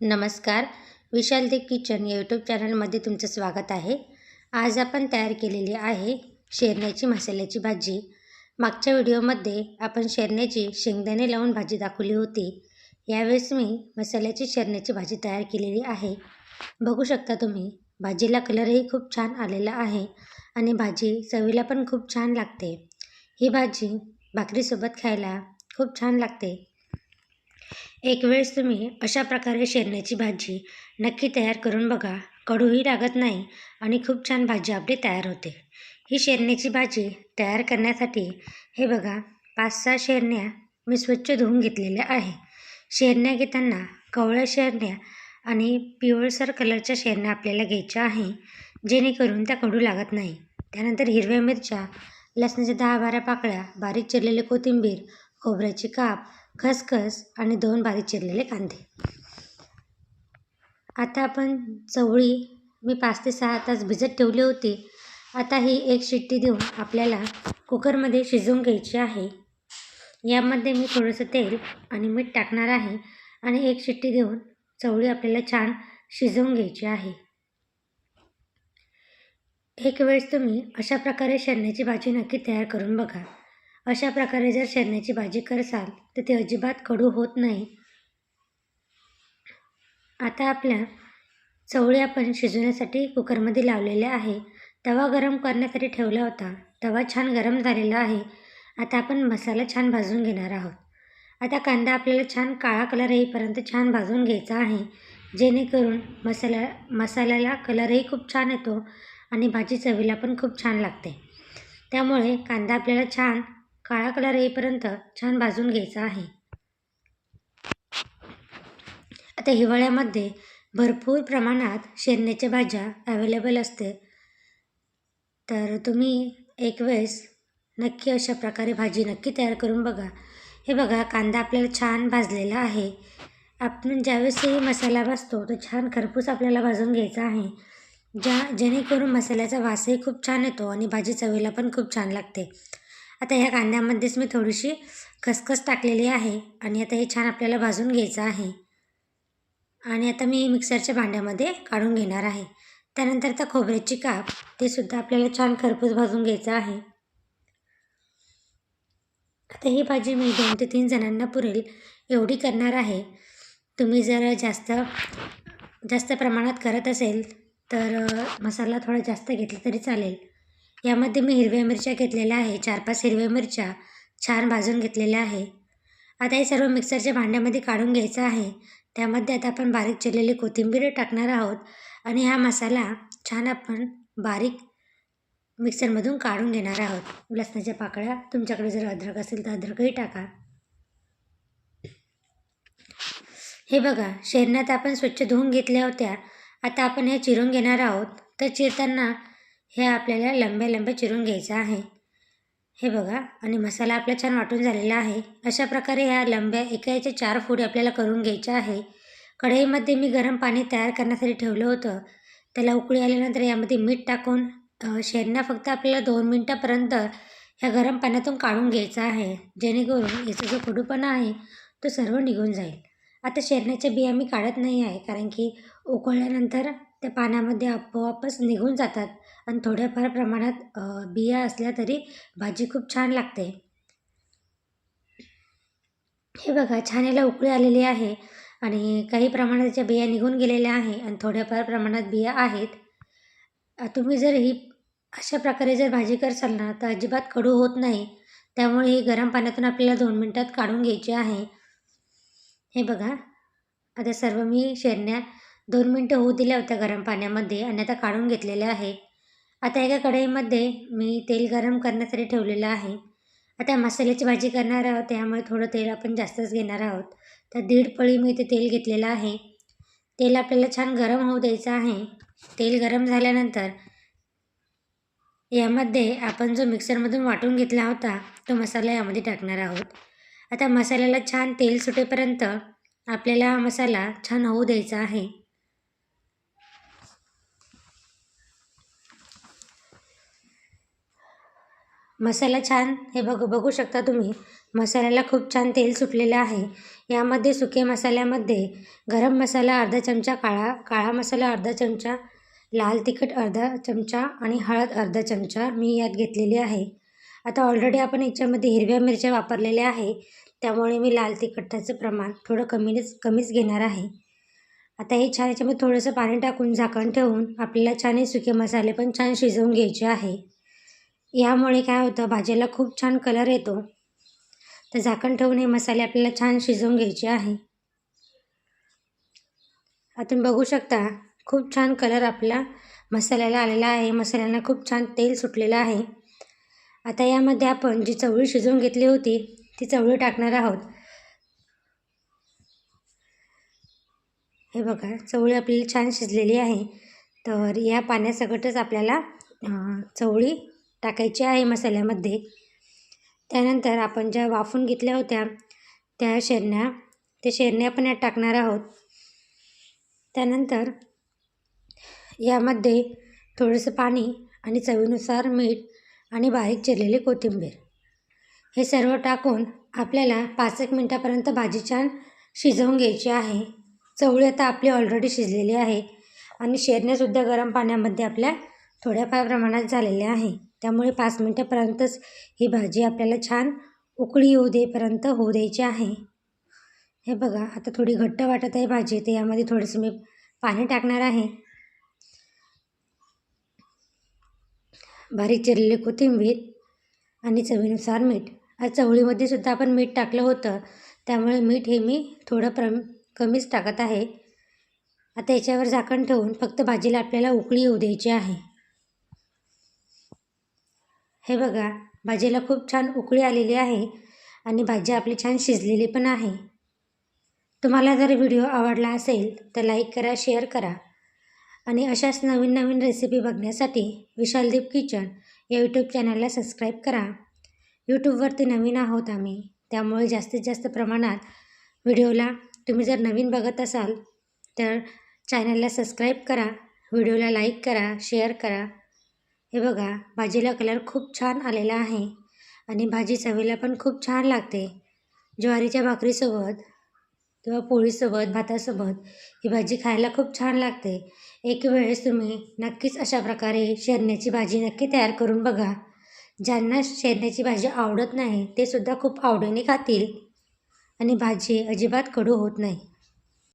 नमस्कार. विशालदेव किचन या यूट्यूब चॅनलमध्ये तुमचं स्वागत आहे. आज आपण तयार केलेली आहे शेरण्याची मसाल्याची भाजी. मागच्या व्हिडिओमध्ये आपण शेरण्याची शेंगदाणे लावून भाजी दाखवली होती. यावेळेस मी मसाल्याची शेरण्याची भाजी तयार केलेली आहे. बघू शकता तुम्ही भाजीला कलरही खूप छान आलेला आहे आणि भाजी चवीला पण खूप छान लागते. ही भाजी भाकरीसोबत खायला खूप छान लागते. एक वेळेस तुम्ही अशा प्रकारे शेरण्याची भाजी नक्की तयार करून बघा. कडूही लागत नाही आणि खूप छान भाजी आपली तयार होते. ही शेरण्याची भाजी तयार करण्यासाठी हे बघा पाच सहा शेरण्या मी स्वच्छ धुवून घेतलेल्या आहे. शेरण्या घेताना कवळ्या शेरण्या आणि पिवळसर कलरच्या शेरण्या आपल्याला घ्यायच्या आहे जेणेकरून त्या कडू लागत नाही. त्यानंतर हिरव्या मिरच्या लसणाच्या दहा बारा पाकळ्या बारीक चिरलेले कोथिंबीर खोबऱ्याची काप खसखस आणि दोन बारीक चिरलेले कांदे. आता आपण चवळी मी पाच ते सहा तास भिजत ठेवली होती. आता ही एक शिट्टी देऊन आपल्याला कुकरमध्ये शिजवून घ्यायची आहे. यामध्ये मी थोडंसं तेल आणि मीठ टाकणार आहे आणि एक शिट्टी देऊन चवळी आपल्याला छान शिजवून घ्यायची आहे. एक वेळेस तुम्ही अशा प्रकारे शेरण्याची भाजी नक्की तयार करून बघा. अशा प्रकारे जर शेरण्याची भाजी करसाल तर ती अजिबात कडू होत नाही. आता आपल्या चवळी आपण शिजवण्यासाठी कुकरमध्ये लावलेल्या आहे. तवा गरम करण्यासाठी ठेवला होता. तवा छान गरम झालेला आहे. आता आपण मसाला छान भाजून घेणार आहोत. आता कांदा आपल्याला छान काळा कलर येईपर्यंत छान भाजून घ्यायचा आहे. जेणेकरून मसाला मसाल्याला कलरही खूप छान येतो आणि भाजी चवीला पण खूप छान लागते. त्यामुळे कांदा आपल्याला छान काळा कलर येईपर्यंत छान भाजून घ्यायचा आहे. आता हिवाळ्यामध्ये भरपूर प्रमाणात शेरण्याच्या भाज्या अवेलेबल असते. तर तुम्ही एक वेळेस नक्की अशा प्रकारे भाजी नक्की तयार करून बघा. हे बघा कांदा आपल्याला छान भाजलेला आहे. आपण ज्यावेळेसही मसाला भाजतो तो छान खरपूस आपल्याला भाजून घ्यायचा आहे. ज्या जेणेकरून मसाल्याचा वासही खूप छान येतो आणि भाजी चवीला पण खूप छान लागते. आता ह्या कांद्यामध्येच मी थोडीशी खसखस टाकलेली आहे आणि आता हे छान आपल्याला भाजून घ्यायचं आहे. आणि आता मी मिक्सरच्या भांड्यामध्ये काढून घेणार आहे. त्यानंतर आता खोबऱ्याची काप ते सुद्धा आपल्याला छान खरपूस भाजून घ्यायचं आहे. आता ही भाजी मी दोन ते तीन जणांना पुरेल एवढी करणार आहे. तुम्ही जर जास्त जास्त प्रमाणात करत असेल तर मसाला थोडा जास्त घेतला तरी चालेल. यामध्ये मी हिरव्या मिरच्या घेतलेल्या आहे. चार पाच हिरव्या मिरच्या छान भाजून घेतलेल्या आहे. आता हे सर्व मिक्सरच्या भांड्यामध्ये काढून घ्यायचं आहे. त्यामध्ये आता आपण बारीक चिरलेली कोथिंबीर टाकणार आहोत आणि हा मसाला छान आपण बारीक मिक्सरमधून काढून घेणार आहोत. लसणाच्या पाकळ्या तुमच्याकडे जर अद्रक असेल तर अद्रकही टाका. हे बघा शेरण्यात आपण स्वच्छ धुवून घेतल्या होत्या. आता आपण हे चिरून घेणार आहोत. तर चिरताना हे आपल्याला लंब्या लंब्या चिरून घ्यायचं आहे. हे बघा आणि मसाला आपला छान वाटून झालेला आहे. अशा प्रकारे ह्या लंब्या एका याच्या चार फोडी आपल्याला करून घ्यायच्या आहे. कढईमध्ये मी गरम पाणी तयार करण्यासाठी ठेवलं होतं. त्याला उकळी आल्यानंतर यामध्ये मीठ टाकून शेरण्या फक्त आपल्याला दोन मिनटापर्यंत ह्या गरम पाण्यातून काढून घ्यायचा आहे. जेणेकरून याचा जो कडूपणा आहे तो सर्व निघून जाईल. आता शेरण्याच्या बिया मी काढत नाही आहे कारण की उकळल्यानंतर त्या पाण्यामध्ये आपोआपच निघून जातात. आणि थोड्याफार प्रमाणात बिया असल्या तरी भाजी खूप छान लागते. हे बघा छान याला उकळी आलेली आहे आणि काही प्रमाणाच्या बिया निघून गेलेल्या आहे आणि थोड्याफार प्रमाणात बिया आहेत. तुम्ही जर ही अशा प्रकारे जर भाजी करसाल ना तर अजिबात कडू होत नाही. त्यामुळे ही गरम पाण्यातून आपल्याला दोन मिनटात काढून घ्यायची आहे. हे बघा आता सर्व मी शेरण्या दोन मिनटं होऊ दिल्या होत्या गरम पाण्यामध्ये आणि आता काढून घेतलेल्या आहे. आता एका कढईमध्ये मी तेल गरम करण्यासाठी ठेवलेलं आहे. आता मसाल्याची भाजी करणार आहोत त्यामुळे थोडं तेल आपण जास्तच घेणार आहोत. तर दीड पळी मी ते तेल घेतलेलं आहे. तेल आपल्याला छान गरम होऊ द्यायचं आहे. तेल गरम झाल्यानंतर यामध्ये आपण जो मिक्सरमधून वाटून घेतला होता तो मसाला यामध्ये टाकणार आहोत. आता मसाल्याला छान तेल सुटेपर्यंत आपल्याला मसाला छान होऊ द्यायचा आहे. मसाला छान हे बघ बघू शकता तुम्ही. मसाल्याला खूप छान तेल सुटलेलं आहे. यामध्ये सुके मसाल्यामध्ये गरम मसाला अर्धा चमचा काळा काळा मसाला अर्धा चमचा लाल तिखट अर्धा चमचा आणि हळद अर्धा चमचा मी यात घेतलेली आहे. आता ऑलरेडी आपण याच्यामध्ये हिरव्या मिरच्या वापरलेल्या आहे. त्यामुळे मी लाल तिखटाचं प्रमाण थोडं कमीच कमीच घेणार आहे. आता हे छान याच्यामध्ये थोडंसं पाणी टाकून झाकण ठेवून आपल्याला छान हे सुके मसाले पण छान शिजवून घ्यायचे आहे. यामुळे काय होतं भाजीला खूप छान कलर येतो. तर झाकण ठेवून हे मसाले आपल्याला छान शिजवून घ्यायचे आहे. आता तुम्ही बघू शकता खूप छान कलर आपला मसाल्याला आलेला आहे. मसाल्यांना खूप छान तेल सुटलेलं आहे. आता यामध्ये आपण जी चवळी शिजवून घेतली होती ती चवळी टाकणार आहोत. हे बघा चवळी आपल्याला छान शिजलेली आहे. तर या पाण्यासकटच आपल्याला चवळी टाकायची आहे मसाल्यामध्ये. त्यानंतर आपण ज्या वाफून घेतल्या होत्या त्या शेरण्या त्या शेरण्या आपण यात टाकणार आहोत. त्यानंतर यामध्ये थोडंसं पाणी आणि चवीनुसार मीठ आणि बारीक चिरलेली कोथिंबीर. हे सर्व टाकून आपल्याला पाच एक मिनटापर्यंत भाजी छान शिजवून घ्यायची आहे. चवळी आता आपली ऑलरेडी शिजलेली आहे आणि शेरण्यासुद्धा गरम पाण्यामध्ये आपल्या थोड्याफार प्रमाणात झालेल्या आहे. त्यामुळे पाच मिनटापर्यंतच ही भाजी आपल्याला छान उकळी येऊ देपर्यंत होऊ द्यायची आहे. हे बघा आता थोडी घट्ट वाटत आहे भाजी तर यामध्ये थोडंसं मी पाणी टाकणार आहे. बारीक चिरलेली कोथिंबीर आणि चवीनुसार मीठ. आज चवळीमध्ये सुद्धा आपण मीठ टाकलं होतं त्यामुळे मीठ हे मी थोडं प्रम कमीच टाकत आहे. आता याच्यावर झाकण ठेवून फक्त भाजीला आपल्याला उकळी येऊ द्यायची आहे. हे बघा भाजीला खूप छान उकळी आलेली आहे आणि भाजी आपली छान शिजलेली पण आहे. तुम्हाला जर व्हिडिओ आवडला असेल तर लाईक करा शेअर करा आणि अशाच नवीन नवीन रेसिपी बघण्यासाठी विशालदीप किचन या यूट्यूब चॅनलला सबस्क्राईब करा. यूट्यूबवरती नवीन आहोत आम्ही त्यामुळे जास्तीत जास्त प्रमाणात व्हिडिओला तुम्ही जर नवीन बघत असाल तर चॅनलला सबस्क्राईब करा व्हिडिओला लाईक करा शेअर करा. हे बघा भाजीला कलर खूप छान आलेला आहे आणि भाजी चवीला पण खूप छान लागते. ज्वारीच्या भाकरीसोबत किंवा पोळीसोबत भातासोबत ही भाजी खायला खूप छान लागते. एक वेळेस तुम्ही नक्कीच अशा प्रकारे शेरण्याची भाजी नक्की तयार करून बघा. ज्यांना शेरण्याची भाजी आवडत नाही ते सुद्धा खूप आवडीने खातील आणि भाजी अजिबात कडू होत नाही.